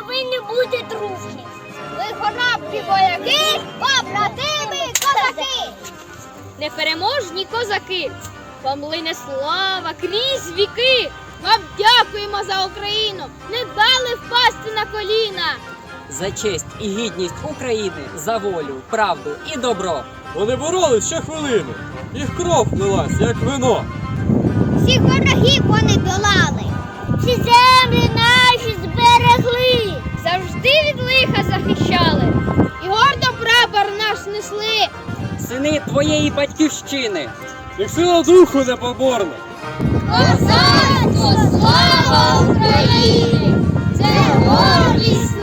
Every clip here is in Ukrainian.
повинні бути дружні. Ви хоробрі вояки, побратими козаки. Непереможні козаки, вам лине слава крізь віки. Вам дякуємо за Україну, не дали впасти на коліна. За честь і гідність України, за волю, правду і добро. Вони боролись ще хвилину. Їх кров лилась, як вино. Всіх ворогів вони долали. Всі землі наші зберегли. Завжди від лиха захищали. І гордо прапор наш несли. Сини твоєї батьківщини. Як сила духу непоборна. Козацтво, слава Україні! Це гордість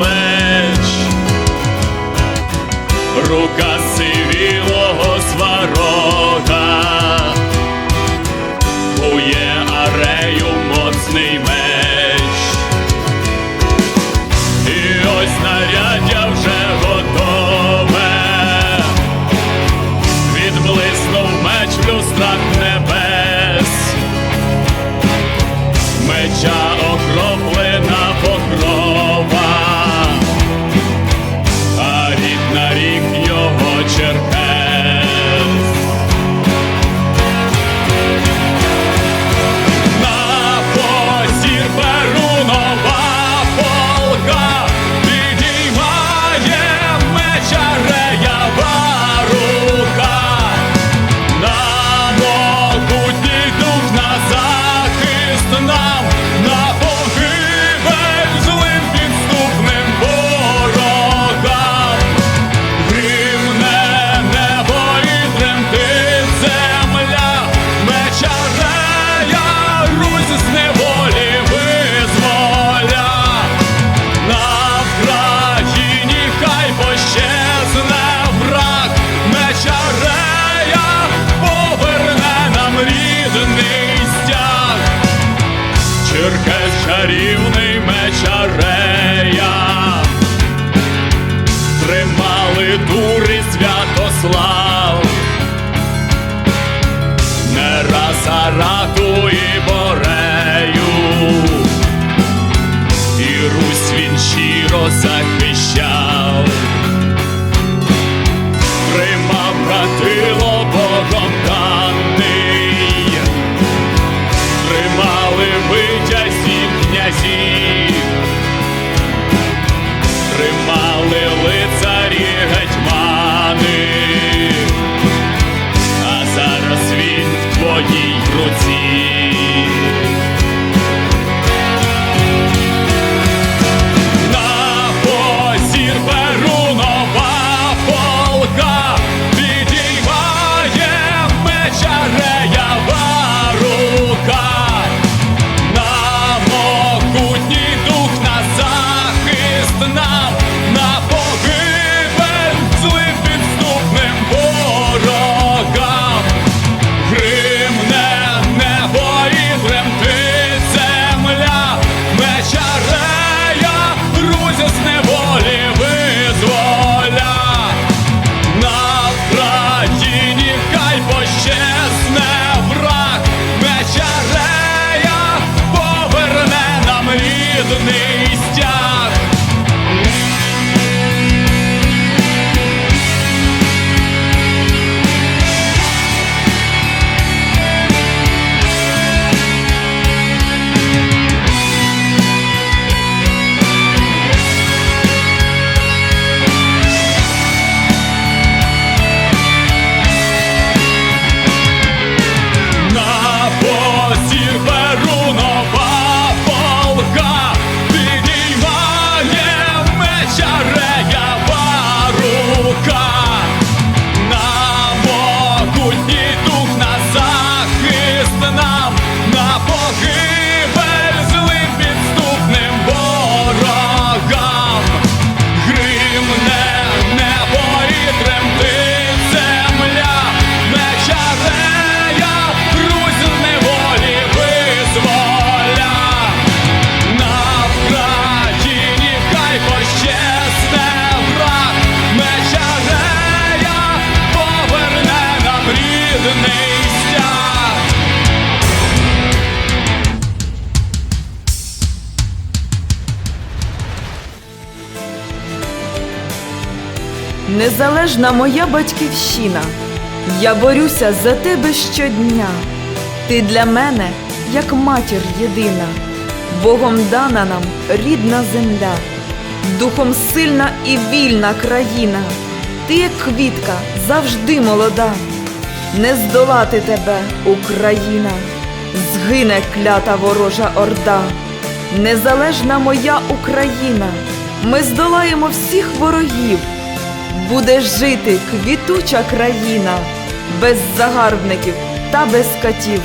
плеч, рука сивілого сварога, кує арею моцний меч. І ось знаряддя вже готове. Відблиснув меч в люстрах небес, меча окроплена tê-lo незалежна моя батьківщина. Я борюся за тебе щодня. Ти для мене, як матір єдина, Богом дана нам рідна земля, духом сильна і вільна країна. Ти, як квітка, завжди молода. Не здолати тебе, Україна, згине клята ворожа орда. Незалежна моя Україна, ми здолаємо всіх ворогів. Буде жити квітуча країна, без загарбників та без катів.